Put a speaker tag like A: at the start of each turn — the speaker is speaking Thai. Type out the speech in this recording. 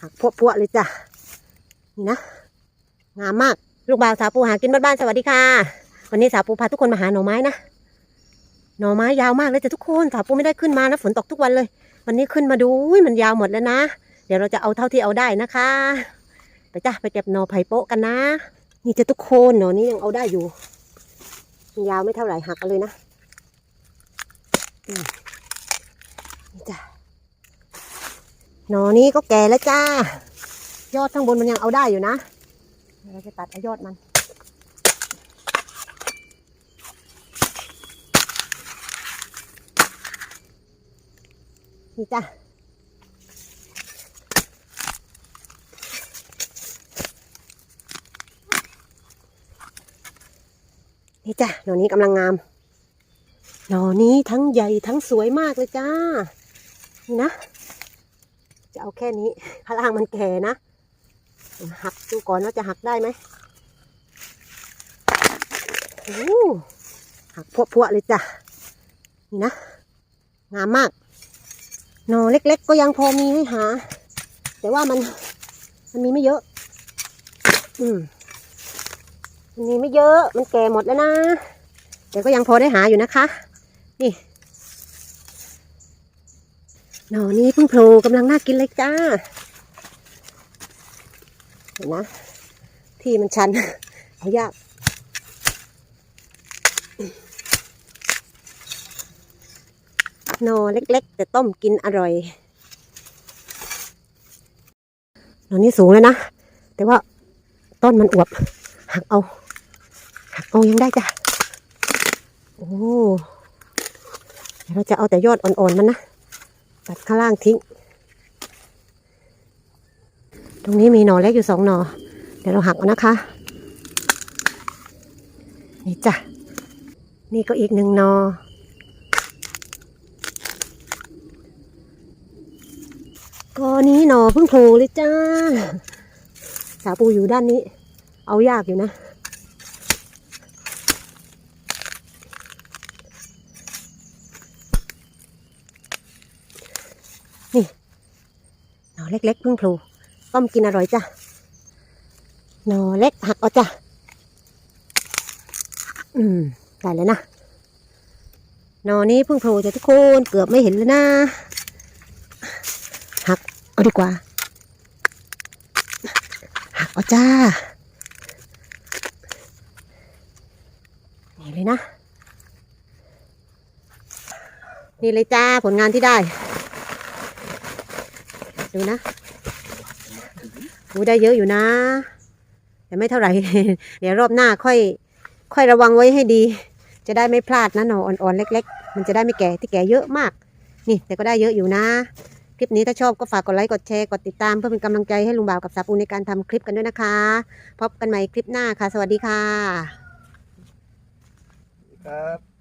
A: หักพวๆเลยจ้ะ นี่นะ งามมาก ลูกบ่าวสาวปูหากินบ้านๆสวัสดีค่ะ วันนี้สาวปูพาทุกคนมาหาหน่อไม้นะ หน่อไม้ยาวมากเลยจ้ะทุกคน สาวปูไม่ได้ขึ้นมานะ ฝนตกทุกวันเลย วันนี้ขึ้นมาดูมันยาวหมดแล้วนะ เดี๋ยวเราจะเอาเท่าที่เอาได้นะคะ ไปจ้ะไปเก็บหน่อไผ่โป๊ะกันนะ นี่จะทุกคนหน่อนี้ยังเอาได้อยู่ ยาวไม่เท่าไหร่หักเลยนะนี่จ้ะ หนอนี้ก็แก่แล้วจ้า ยอดข้างบนมันยังเอาได้อยู่นะ เราจะตัดอยอดมัน นี่จ้ะนี่จ้ะหนอนี้กำลังงาม หนอนี้ทั้งใหญ่ทั้งสวยมากเลยจ้า นี่นะ จะเอาแค่นี้ข้างล่างมันแก่นะ หักดูก่อนว่าจะหักได้ไหมโอ้หักพวๆเลยจ้ะ นี่นะ งามมาก หนอเล็กๆ ก็ยังพอมีให้หา แต่ว่ามันมันมีไม่เยอะ อืมมันมีไม่เยอะ มันแก่หมดแล้วนะ แต่ก็ยังพอได้หาอยู่นะคะ นี่ หน่อนี้เพิ่งโผล่กำลังน่ากินเลยจ้าเห็นนะ ที่มันชัน เอายากหน่อเล็ก ๆ แต่ต้มกินอร่อยหน่อนี้สูงแล้วนะ แต่ว่าต้นมันอวบ หักเอา หักเอายังได้จ้ะ โอ้เดี๋ยวเราจะเอาแต่ยอดอ่อนๆมันนะ ตัดข้างล่างทิ้ง ตรงนี้มีหน่อเล็กอยู่สองหน่อ เดี๋ยวเราหักเอานะคะ นี่จ้ะ นี่ก็อีกหนึ่งหนอก็นี้หนอเพิ่งโผล่เลยจ้า สาปูอยู่ด้านนี้ เอายากอยู่นะ นี่ หนอ เล็กๆเพิ่งโผล่ต้มกินอร่อยจ้ะหนอเล็กหักเอาจ้ะอืมได้แล้วนะหนอนี้เพิ่งโผล่จ้ะทุกคนเกือบไม่เห็นเลยนะ หักเอาดีกว่า หักเอาจ้านี่เลยนะ นี่เลยจ้าผลงานที่ได้ ดูนะอูได้เยอะอยู่นะ แต่ไม่เท่าไหร่ เดี๋ยวรอบหน้าค่อย ค่อยระวังไว้ให้ดี จะได้ไม่พลาดนะหนออ่อนๆเล็ก ๆ มันจะได้ไม่แก่ที่แก่เยอะมาก นี่ แต่ก็ได้เยอะอยู่นะ คลิปนี้ถ้าชอบก็ฝากกดไลค์กดแชร์กดติดตามเพื่อเป็นกำลังใจให้ลุงบ่าวกับสาปูในการทำคลิปกันด้วยนะคะ พบกันใหม่คลิปหน้าค่ะ สวัสดีค่ะ
B: ครับ